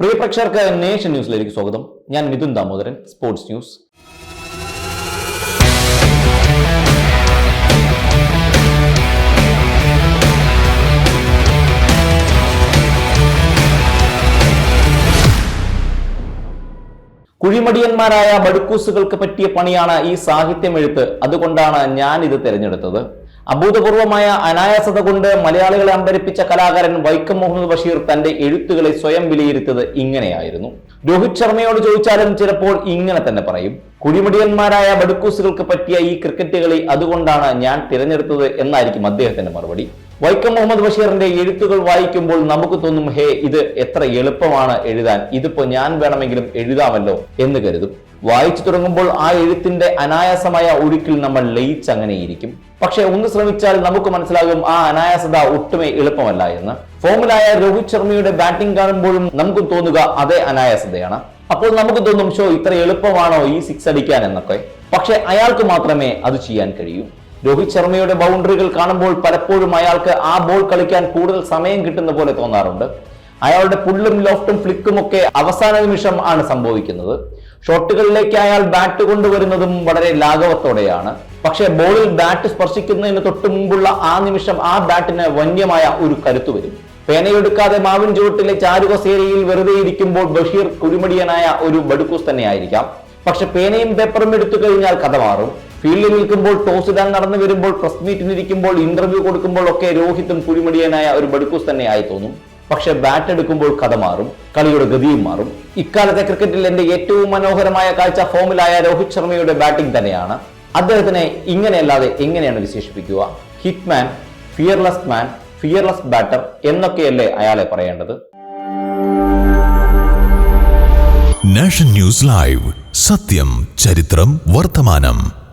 പ്രിയ പ്രേക്ഷകർക്ക് നേഷൻ ന്യൂസിലേക്ക് സ്വാഗതം. ഞാൻ മിഥുൻ ദാമോദരൻ സ്പോർട്സ് ന്യൂസ്. കുഴിമടിയന്മാരായ മടുക്കൂസുകൾക്ക് പറ്റിയ പണിയാണ് ഈ സാഹിത്യമെഴുത്ത്. അതുകൊണ്ടാണ് ഞാൻ ഇത് തിരഞ്ഞെടുത്തത്. അഭൂതപൂർവമായ അനായാസത കൊണ്ട് മലയാളികളെ അമ്പരിപ്പിച്ച കലാകാരൻ വൈക്കം മുഹമ്മദ് ബഷീർ തന്റെ എഴുത്തുകളെ സ്വയം വിലയിരുത്തത് ഇങ്ങനെയായിരുന്നു. രോഹിത് ശർമ്മയോട് ചോദിച്ചാലും ചിലപ്പോൾ ഇങ്ങനെ തന്നെ പറയും കുഴിമടിയന്മാരായ ബഡുക്കൂസുകൾക്ക് പറ്റിയ ഈ ക്രിക്കറ്റ് കളി അതുകൊണ്ടാണ് ഞാൻ തിരഞ്ഞെടുത്തത് എന്നായിരിക്കും അദ്ദേഹത്തിന്റെ മറുപടി. വൈക്കം മുഹമ്മദ് ബഷീറിന്റെ എഴുത്തുകൾ വായിക്കുമ്പോൾ നമുക്ക് തോന്നും ഹേ ഇത് എത്ര എളുപ്പമാണ് എഴുതാൻ. ഇതിപ്പോ ഞാൻ വേണമെങ്കിലും എഴുതാമല്ലോ എന്ന് കരുതും. വായിച്ചു തുടങ്ങുമ്പോൾ ആ എഴുത്തിന്റെ അനായാസമായ ഒഴുക്കിൽ നമ്മൾ ലയിച്ചങ്ങനെയിരിക്കും. പക്ഷെ ഒന്ന് ശ്രമിച്ചാൽ നമുക്ക് മനസ്സിലാകും ആ അനായാസത ഒട്ടുമേ എളുപ്പമല്ല എന്ന്. ഫോമിലായ രോഹിത് ശർമ്മയുടെ ബാറ്റിംഗ് കാണുമ്പോഴും നമുക്ക് തോന്നുക അതേ അനായാസതയാണ്. അപ്പോൾ നമുക്ക് തോന്നും ഷോ ഇത്ര എളുപ്പമാണോ ഈ സിക്സ് അടിക്കാൻ? എന്നൊക്കെ. പക്ഷെ അയാൾക്ക് മാത്രമേ അത് ചെയ്യാൻ കഴിയൂ. രോഹിത് ശർമ്മയുടെ ബൗണ്ടറികൾ കാണുമ്പോൾ പലപ്പോഴും അയാൾക്ക് ആ ബോൾ കളിക്കാൻ കൂടുതൽ സമയം കിട്ടുന്ന പോലെ തോന്നാറുണ്ട്. അയാളുടെ പുള്ളും ലോഫ്റ്റും ഫ്ലിക്കും ഒക്കെ അവസാന നിമിഷം ആണ് സംഭവിക്കുന്നത്. ഷോട്ടുകളിലേക്ക് അയാൾ ബാറ്റ് കൊണ്ടുവരുന്നതും വളരെ ലാഘവത്തോടെയാണ്. പക്ഷേ ബോളിൽ ബാറ്റ് സ്പർശിക്കുന്നതിന് തൊട്ടു മുമ്പുള്ള ആ നിമിഷം ആ ബാറ്റിന് വന്യമായ ഒരു കരുത്തു വരും. പേനയെടുക്കാതെ മാവിൻ ചുവട്ടിലെ ചാരുകസേരയിൽ വെറുതെ ഇരിക്കുമ്പോൾ ബഷീർ കുരുമടിയനായ ഒരു ബടുക്കൂസ് തന്നെയായിരിക്കാം. പക്ഷെ പേനയും പേപ്പറും എടുത്തു കഴിഞ്ഞാൽ കഥ മാറും. ഫീൽഡിൽ നിൽക്കുമ്പോൾ ടോസ് ഇടാൻ നടന്നു വരുമ്പോൾ പ്രസ് മീറ്റിനിരിക്കുമ്പോൾ ഇന്റർവ്യൂ കൊടുക്കുമ്പോൾ ഒക്കെ രോഹിത്തും കുരുമടിയനായ ഒരു ബടുക്കൂസ് തന്നെ ആയി തോന്നും. പക്ഷെ ബാറ്റ് എടുക്കുമ്പോൾ കഥ മാറും കളിയുടെ ഗതിയും മാറും. ഇക്കാലത്തെ ക്രിക്കറ്റിൽ എന്റെ ഏറ്റവും മനോഹരമായ കാഴ്ച ഫോമിലായ രോഹിത് ശർമ്മയുടെ ബാറ്റിംഗ് തന്നെയാണ്. അദ്ദേഹത്തിനെ ഇങ്ങനെയല്ലാതെ എങ്ങനെയാണ് വിശേഷിപ്പിക്കുക? Hitman fearless man fearless batter എന്നൊക്കെയല്ലേ അയാളെ പറയേണ്ടത്? നാഷൻ ന്യൂസ് ലൈവ് സത്യം ചരിത്രം വർത്തമാനം.